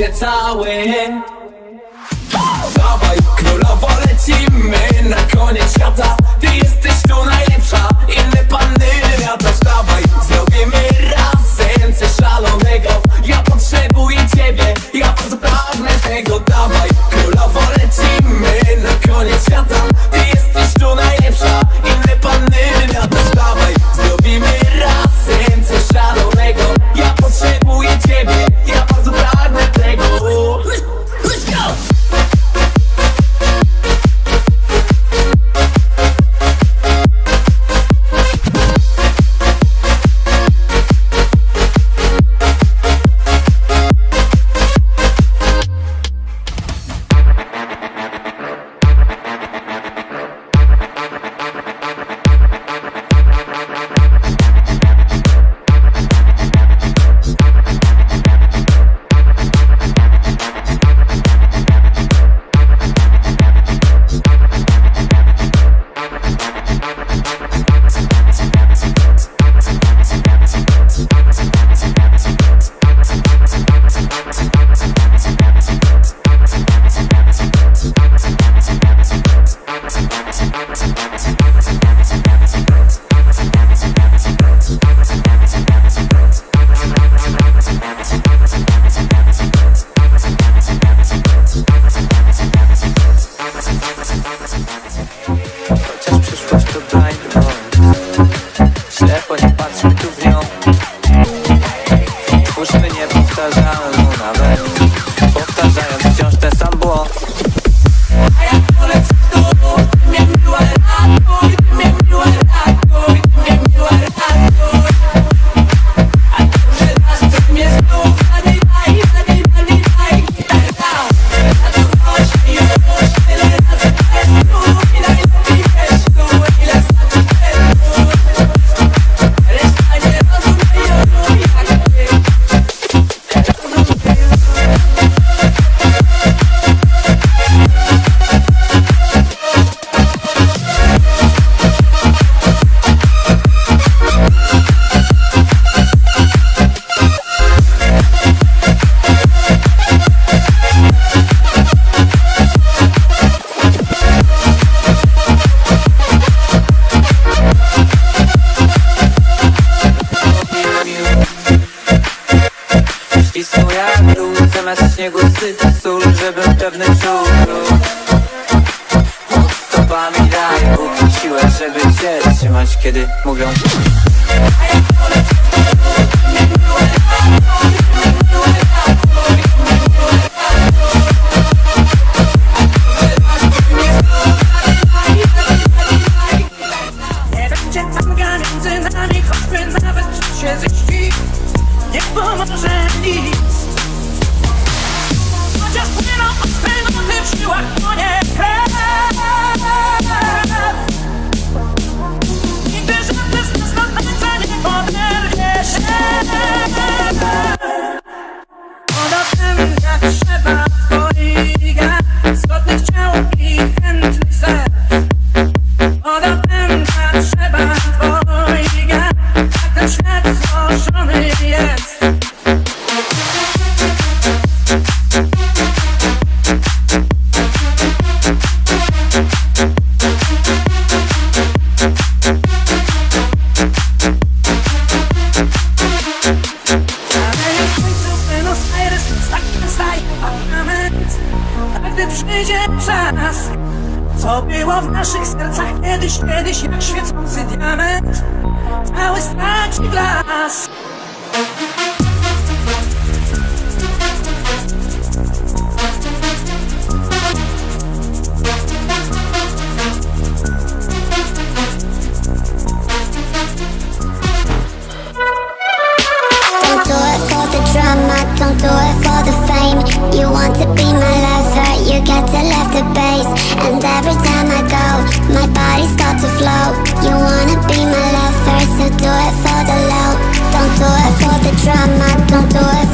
życie całe śniegu sypie sól, żebym pewny czuł. Stopami daj Bóg mi siłę, żeby cię trzymać, kiedy mówią świecący diament Cały straci blask Don't do it for the drama, don't do it for the fame. You want to be my lover, you get to left the base. And every time I go, my body starts to flow. You wanna be my lover, so do it for the low. Don't do it for the drama, don't do it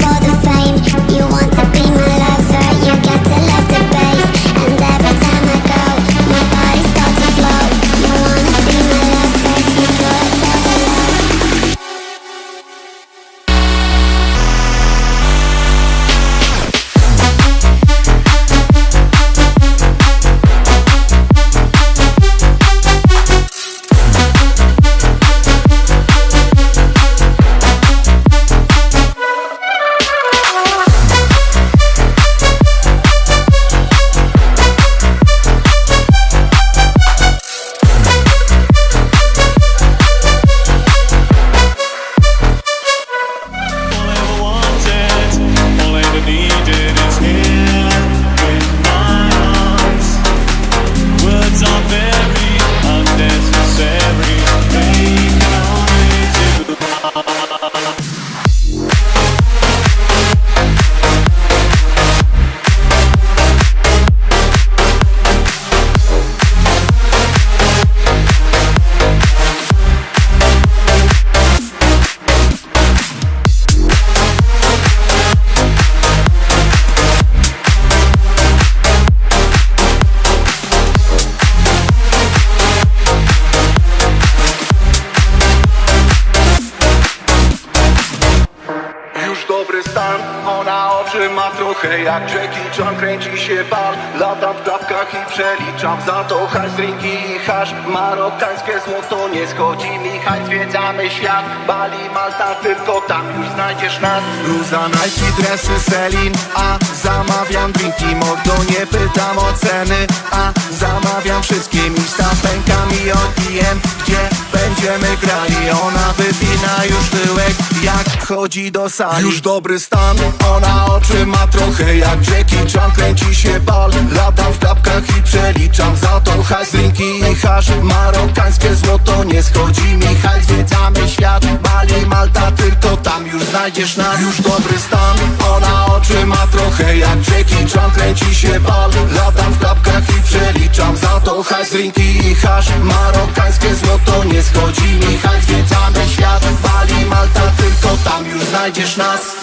przeliczam Za to hajs, drinki i hasz Marokańskie złoto. Nie schodzi mi hajs Zwiedzamy świat, Bali, Malta Tylko tam już znajdziesz nas. Bluza, Nike, dresy, Selin A zamawiam drinki, mordo nie pytam o ceny A zamawiam wszystkim. I pękami odbijem Gdzie będziemy grali. Ona wypina już tyłek jak chodzi do sali. Już dobry stan, ona oczy ma trochę jak Jackie Chan Kręci się bal, latam w klapkach i przeliczam Za to. Hajs, drinki i hasz Marokańskie złoto. Nie schodzi mi hajs Zwiedzamy świat, Bali, Malta Tylko tam już znajdziesz nas. Już dobry stan, ona oczy ma trochę jak Jackie Chan Kręci się bal, latam w klapkach i przeliczam Za to. Hajs, drinki i hasz Marokańskie złoto. Nie schodzi mi hajs znajdziesz nas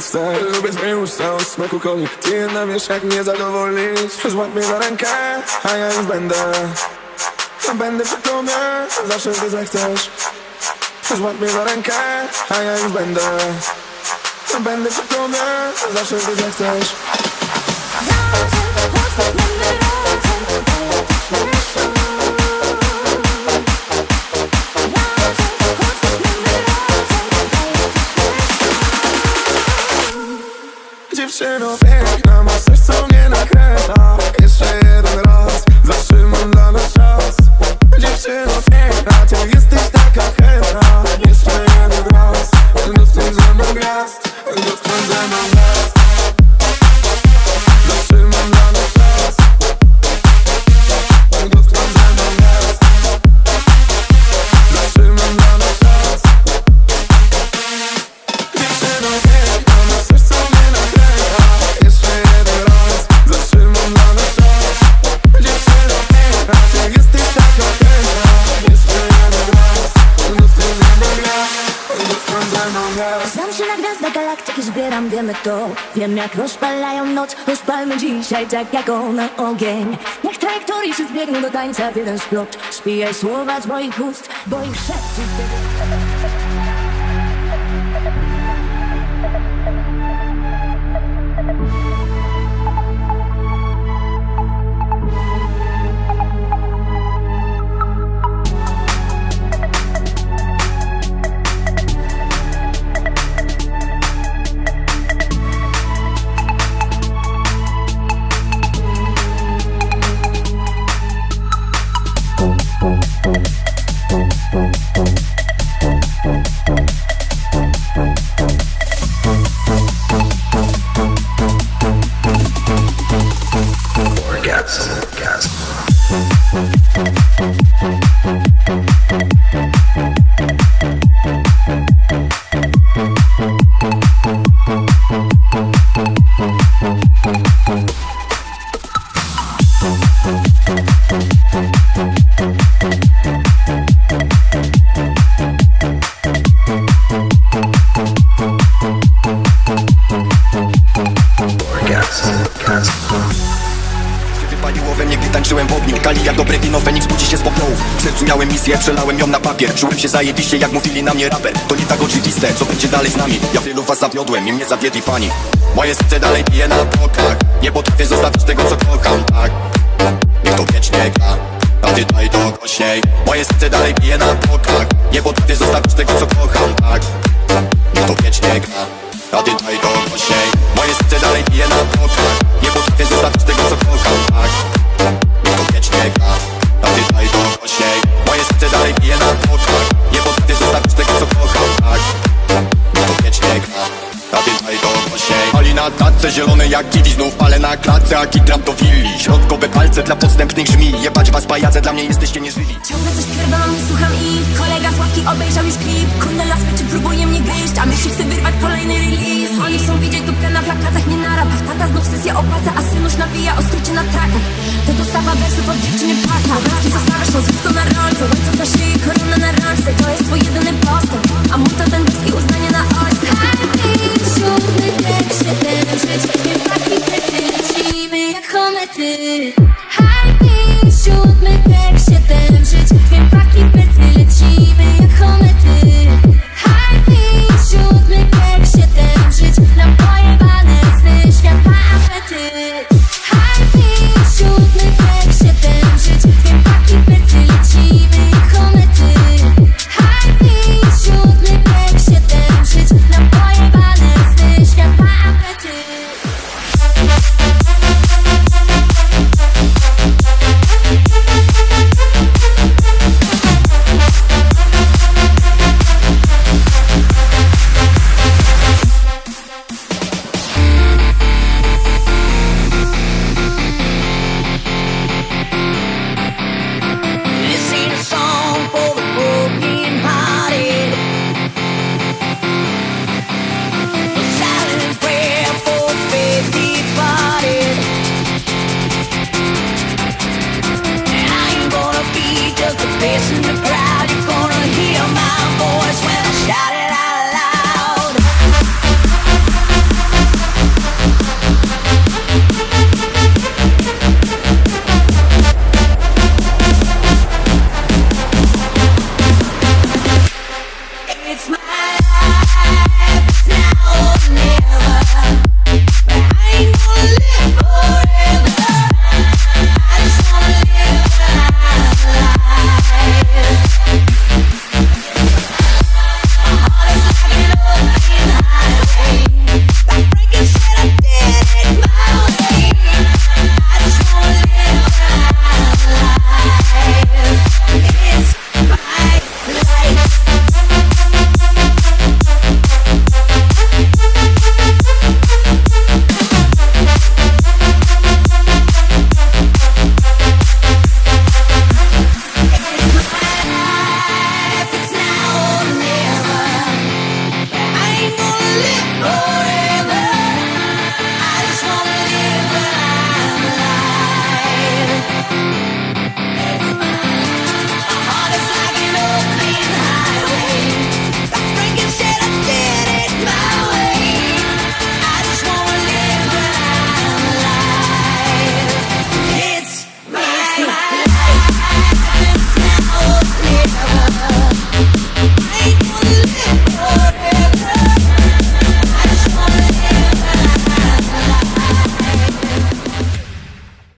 chcę Lubię zmienić usta od smaku coli Ty jedna wiesz jak mnie zadowolić Złap mnie za rękę, a ja już będę. Będę przy tobie, zawsze gdy zechcesz. Złap mnie za rękę, a ja już będę. Będę przy tobie, zawsze gdy zechcesz Wiem jak rozpalają noc, rozpalmy dzisiaj tak jak ona ogień. Niech trajektorii się zbiegną do tańca w jeden splot. Spijaj słowa z moich ust, bo ich szepty papier Czułem się zajebiście, jak mówili na mnie raper. To nie tak oczywiste, co będzie dalej z nami. Ja wielu was zawiodłem i mnie zawiedli pani Moje serce dalej bije na tokach Nie potrafię zostawić tego, co kocham, tak? Niech to wiecznie gra a ty daj to głośniej. Moje serce dalej bije na tokach Nie potrafię zostawić tego, co kocham, tak? Niech to wiecznie gra a ty daj Tacce zielone jak kiwi Znów palę na klatce, a kitram to willi. Środkowe palce dla podstępnych żmi Jebać was pajace, dla mnie jesteście nieżywi. Ciągle coś pierdolą, słucham ich Kolega z ławki obejrzał już klip. Kundela czy próbuje mnie gryźć A myśli chce wyrwać kolejny release. Oni chcą widzieć dupkę na plakatach, nie na rapach. Tata znów sesję opłaca, a synuś nawija o skrócie na trakach. To dostawa wersów od dziewczyny paka. Obrazki zostawiasz nazwisko na rolce. Łańcuch na korona na ręce To jest twój jedyny postęp. A mój to ten bliski uznanie na ojca Hajpik, siódmy tek, świetny żyć. Dwie paki, pety, lecimy jak komety lecimy jak komety